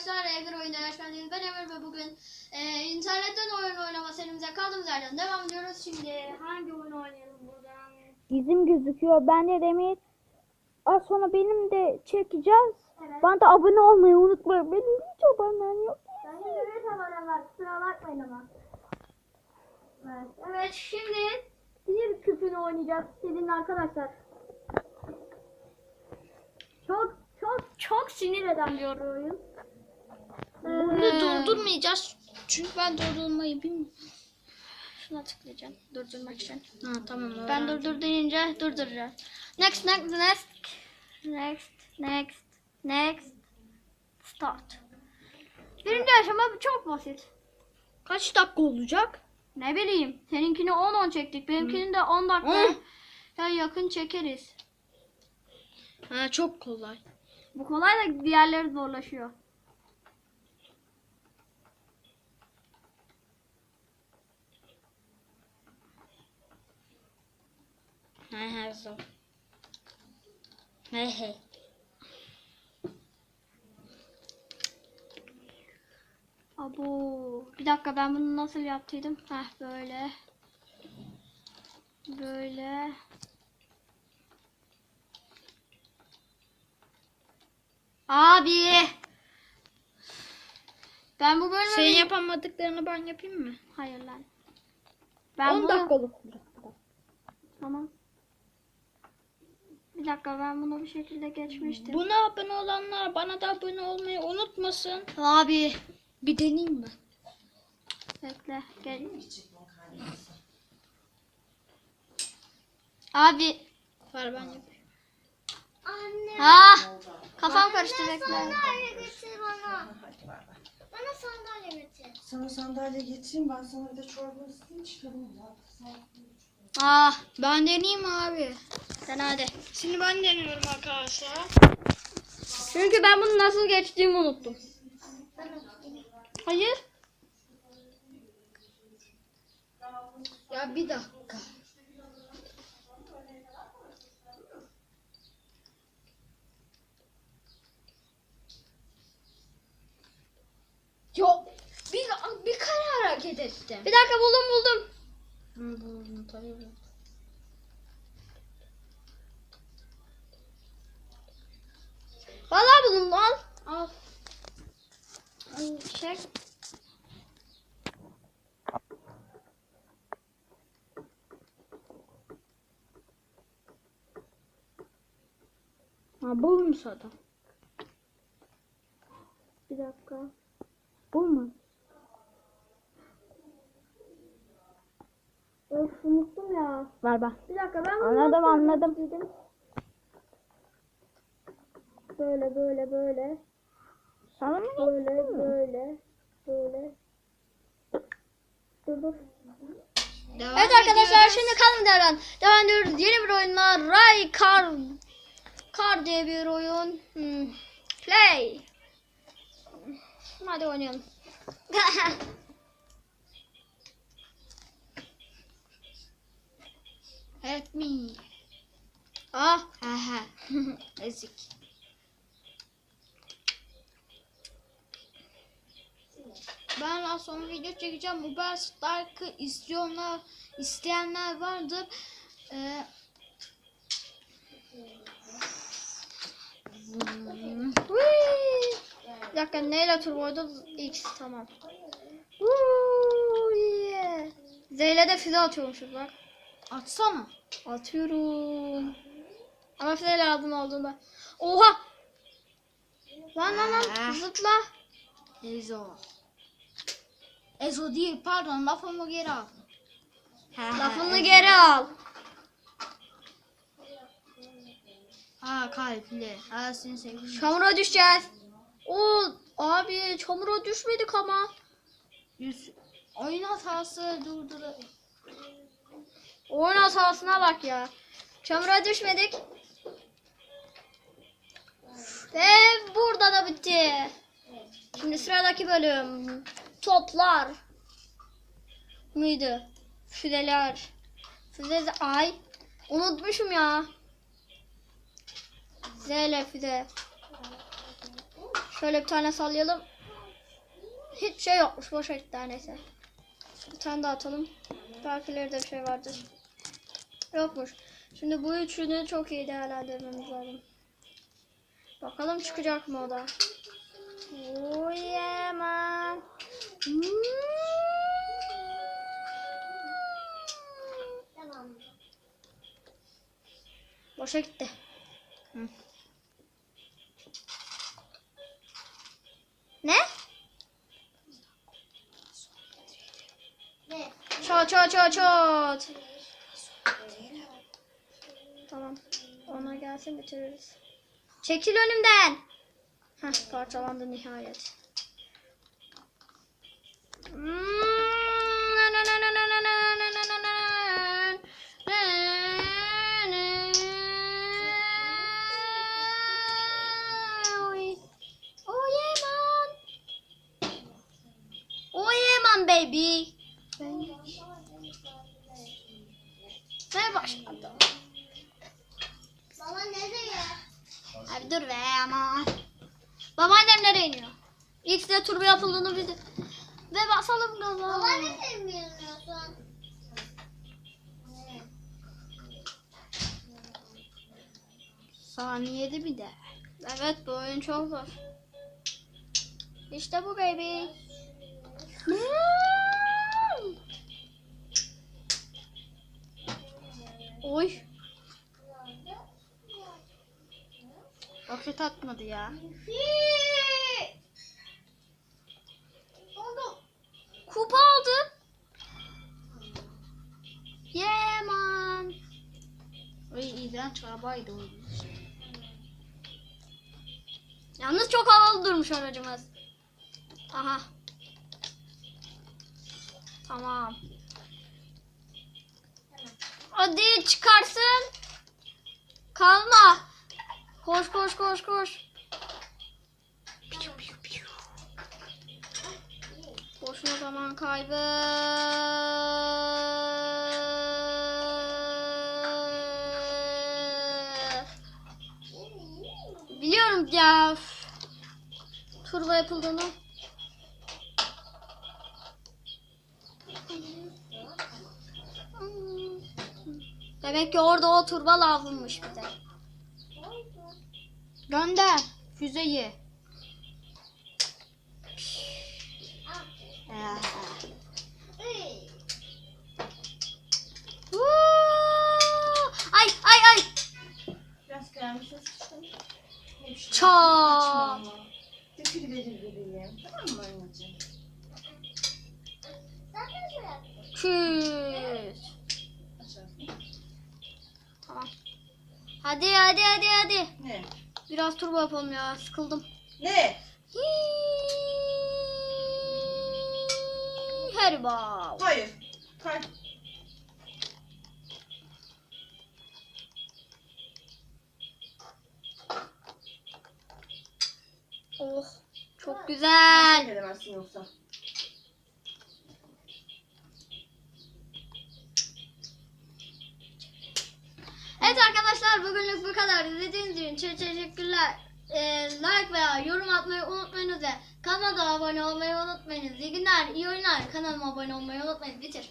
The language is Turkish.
arkadaşlar. Oyun'da hoş geldiniz. Ben Emir ve bugün e, internetten oyun oynama serimize kaldığımız yerden devam ediyoruz. Şimdi hangi oyun oynayalım buradan? Dizim gözüküyor. Ben de Demir. Az sonra benim de çekeceğiz. Evet. Bana da abone olmayı unutmayın. Benim hiç abonem yok. Benim de bir tane var. Kusura bakmayın ama. Evet. Evet şimdi bir küpünü oynayacağız sizinle arkadaşlar. Çok çok çok sinir eden bir oyun. Bunu durdurmayacağız. Çünkü ben durdurmayı bilmiyorum. Şuna tıklayacağım durdurmak için. Ha tamam. Ben durdur deyince durduracağım. Next, next, next, next, next, next, start. Birinci aşama çok basit. Kaç dakika olacak? Ne bileyim, seninkini 10-10 çektik, benimkini de 10 dakika ya yakın çekeriz. Ha çok kolay. Bu kolay da diğerleri zorlaşıyor. He he zor. He he. Abo, bir dakika ben bunu nasıl yaptıydım? Heh böyle. Böyle. Abi. Ben bu bölümü... Senin yapamadıklarını ben yapayım mı? Hayır lan. Ben 10 bunu... dakika olur. Tamam. Dakika ben bunu bir şekilde geçmiştim. Buna abone olanlar bana da abone olmayı unutmasın. Abi. Bir deneyeyim mi? Bekle. Gel. Abi. Ver ben yapayım. Anne. Ha. Kafam karıştı bekle. Sandalye getir bana. Bana sandalye getir. Sana sandalye getireyim ben sana bir de çorba ısıtayım çıkalım ya. Ah. Ben deneyeyim abi. Sen hadi. Şimdi ben deniyorum arkadaşlar. Çünkü ben bunu nasıl geçtiğimi unuttum. Hayır. Ya bir dakika. Yok. Bir, bir kare hareket ettim. Bir dakika buldum buldum. Vallahi buldum al. Al. Çek. Ha bulmuş adam. Bir dakika. Bu unuttum ya. Ver ben. Bir dakika ben bunu Anladım, anladım. geçtiydim? Böyle böyle böyle. Sana mı Böyle böyle. Böyle. Dur dur. Devam Evet arkadaşlar ediyoruz. şimdi kalın devran. Devam ediyoruz. Yeni bir oyunla Ray Car Car diye bir oyun. Hmm. Play. Hadi oynayalım. Help me. ah. Ha ha. Ezik. Ben az sonra video çekeceğim. Uber Stark'ı istiyorlar, isteyenler vardır. Ee! Bir dakika neyle turboydu? X tamam. Woo, yeah. Z ile de füze atıyormuşuz bak. atsana. Atıyorum. Ama füze lazım olduğunda. Oha! Lan lan lan Ah. zıpla. Ezo. Ezo değil pardon lafımı geri al. Lafını geri al. Ha kalpli. Ha seni seviyorum. Çamura düşeceğiz. Oo abi çamura düşmedik ama. Yüz. Oyun hatası durdur. Oyun hatasına bak ya. Çamura düşmedik. Ve burada da bitti. Şimdi sıradaki bölüm. Toplar. Mıydı? Füzeler. Füze ay. Unutmuşum ya. Z füze. Şöyle bir tane sallayalım. Hiç şey yokmuş. Gitti her neyse. Bir tane daha atalım. Belki ileride bir şey vardır. Yokmuş. Şimdi bu üçünü çok iyi değerlendirmemiz lazım. Bakalım çıkacak mı o da. Uyemam. Tamam. Boşa gitti. Ne? Ne? Çat çat çat çat. Tamam. Ona gelsin bitiririz. Çekil önümden. Heh, parçalandı nihayet. Hmm, na başladı. Baba nereye? Abi dur be ama. Babaannem nereye iniyor? X'de turbo yapıldığını bildi. Ve basalım gaza. Baba ne sevmiyorsun? Saniyede bir de. Evet bu oyun çok zor. İşte bu baby. Oy. Roket atmadı ya. Kupa aldım. Yeman. Ay iğrenç arabaydı o. Yalnız çok havalı durmuş aracımız. Aha. Tamam. Hadi çıkarsın. Kalma. Koş koş koş koş. Boşuna zaman kaybı. Biliyorum ya. Turbo yapıldığını. Demek ki orada o turba lavlanmış bir de. Gönder füzeyi. Ee. ay ay ay. Biraz kırmışız. Çok. Dökül verir bebeğim. Tamam mı anneciğim? Küüüü. Hadi hadi hadi hadi. Ne? Biraz turbo yapalım ya. Sıkıldım. Ne? Heriba. Hayır. Hayır. Oh. Çok güzel. Edemezsin yoksa. Evet arkadaşlar bugünlük bu kadar. İzlediğiniz için çok teşekkürler. Ee, like veya yorum atmayı unutmayınız ve kanalıma abone olmayı unutmayınız. İyi günler, iyi oyunlar. Kanalıma abone olmayı unutmayın. Bitir.